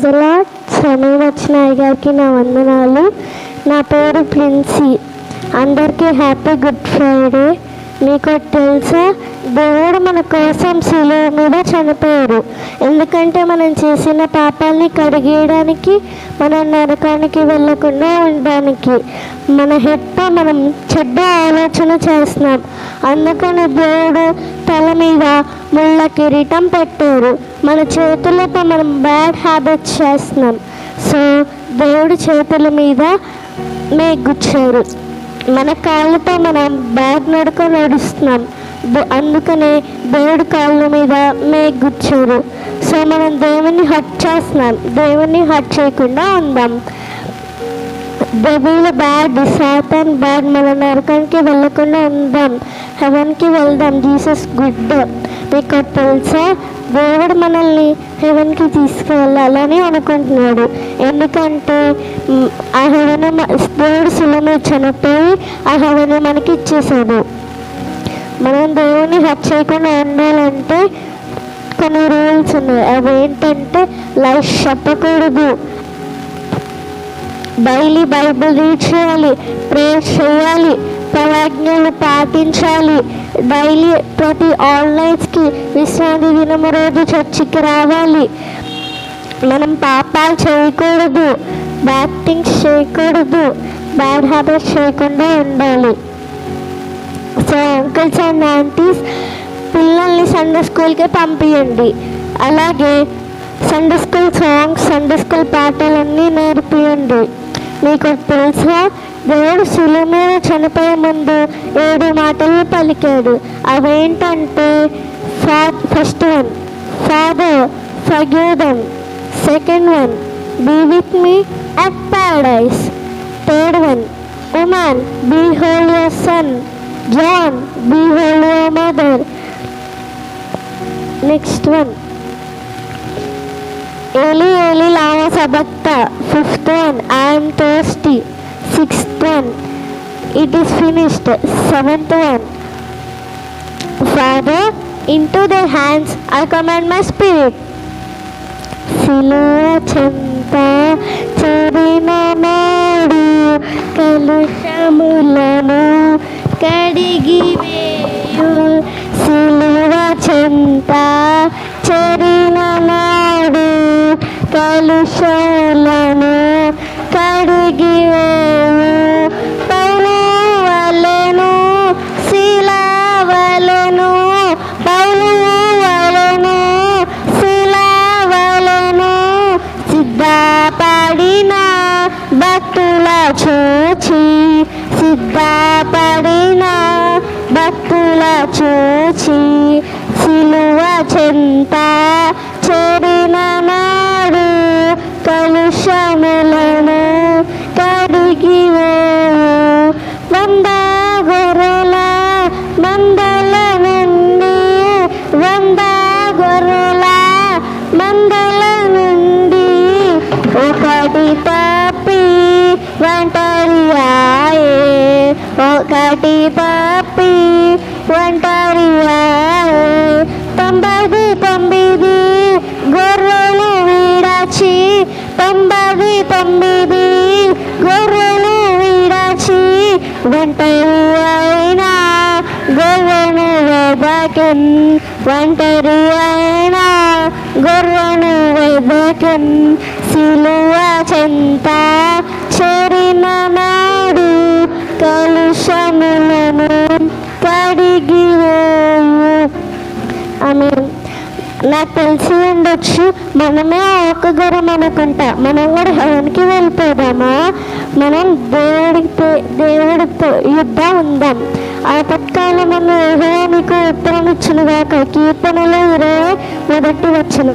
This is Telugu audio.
ప్రైజ్ సమయం వచ్చిన గారికి నా వందనాలు. నా పేరు ప్రిన్సీ. అందరికీ హ్యాపీ గుడ్ ఫ్రైడే. మీకు తెలుసా? దేవుడు మన కోసం శిలువ మీద చనిపోయారు ఎందుకంటే మనం చేసిన పాపాన్ని కడిగేయడానికి మన నరకానికి వెళ్ళకుండా ఉండడానికి మన హెట్ట మనం చెడ్డ ఆలోచన చేస్తున్నాం. అందుకని దేవుడు తల మీద ముళ్ళ కిరీటం పెట్టారు మన చేతులతో మనం బ్యాడ్ హ్యాబిట్స్ చేస్తున్నాం. సో దేవుడి చేతుల మీద మేగుచ్చారు మన కాళ్ళతో మనం బ్యాగ్ నడక నడుస్తున్నాం. అందుకనే దేవుడి కాళ్ళ మీద మేగుచ్చారు సో మనం దేవుని హట్ చేస్తున్నాం. దేవుని హట్ చేయకుండా ఉందాం. డెవిల్ బ్యాడ్ సాతన్ బ్యాడ్ మన నరకానికి వెళ్ళకుండా ఉందాం. హెవెన్కి వెళ్దాం. Jesus good. మీకు తెలుసా దేవుడు మనల్ని హెవెన్కి తీసుకువెళ్ళాలని అనుకుంటున్నాడు. ఎందుకంటే ఆ హెవెన్ దేవుడు శిలమే చనిపోయి ఆ హెవెన్ మనకి ఇచ్చేసాడు మనం దేవుని హత్య చేయకుండా ఉండాలంటే కొన్ని రూల్స్ ఉన్నాయి. అవి ఏంటంటే లైఫ్ చెప్పకూడదు. డైలీ బైబిల్ రీడ్ చేయాలి ప్రేయర్ చేయాలి. ప్రవాజ్ఞలు పాటించాలి. డైలీ ప్రతి ఆన్లైన్స్కి విశ్రాంతి దినము రోజు చర్చికి రావాలి. మనం పాపాలు చేయకూడదు. బ్యాడ్ థింగ్స్ చేయకూడదు. బ్యాడ్ హ్యాబిట్స్ చేయకుండా ఉండాలి. సో అంకుల్స్ అండ్ ఆంటీస్ పిల్లల్ని సండే స్కూల్కి పంపించండి అలాగే Sunday school songs Sunday school పాటలన్నీ నేర్పియండి. మీకు తెలుసా? దేవుడు సులువు మీద చనిపోయే ముందు ఏడు మాటలు పలికాడు. అవేంటంటే ఫా first one father forgive second one be with me at paradise third one woman behold your son John behold your mother next one ఏలి ఏలి లావా సబక్త fifth one I'm thirsty sixth one it is finished seventh one father into the hands I commend my spirit సిలువ చెంత చెరిన నాడు కలుషములను కడిగి వేయు సిలువ చెంత చెరిన నాడు కలుషములను భక్తుల చూచి సిలువ చెంత చెరిన నాడు కలుషములను కడిగి వంద గొర్రెల మందల నుండి వంద గొర్రెల మందల నుండి ఒకటి తప్పి ఒంటరి ఆయే ఒకటి తప్పి ఒంటరి అయినా గొర్రెను వెదకన్. ఒంటరి అయినా గొర్రెను వెదకన్. సిలువ చెంత చెరిన నాడు కలుషములను కడిగి ఆమె నాకు తెలిసి ఉండొచ్చు. మనమే ఒక అనుకుంటా. మనం కూడా హెవెన్కి వెళ్ళిపోదామా? మనం దేవుడితో దేవుడితో యుద్ధం ఉందాం. ఆ పట్కాల మనం ఏహో నీకు ఉత్తరం ఇచ్చిన కాక కీర్తనలో ఇరవై మొదటి వచ్చను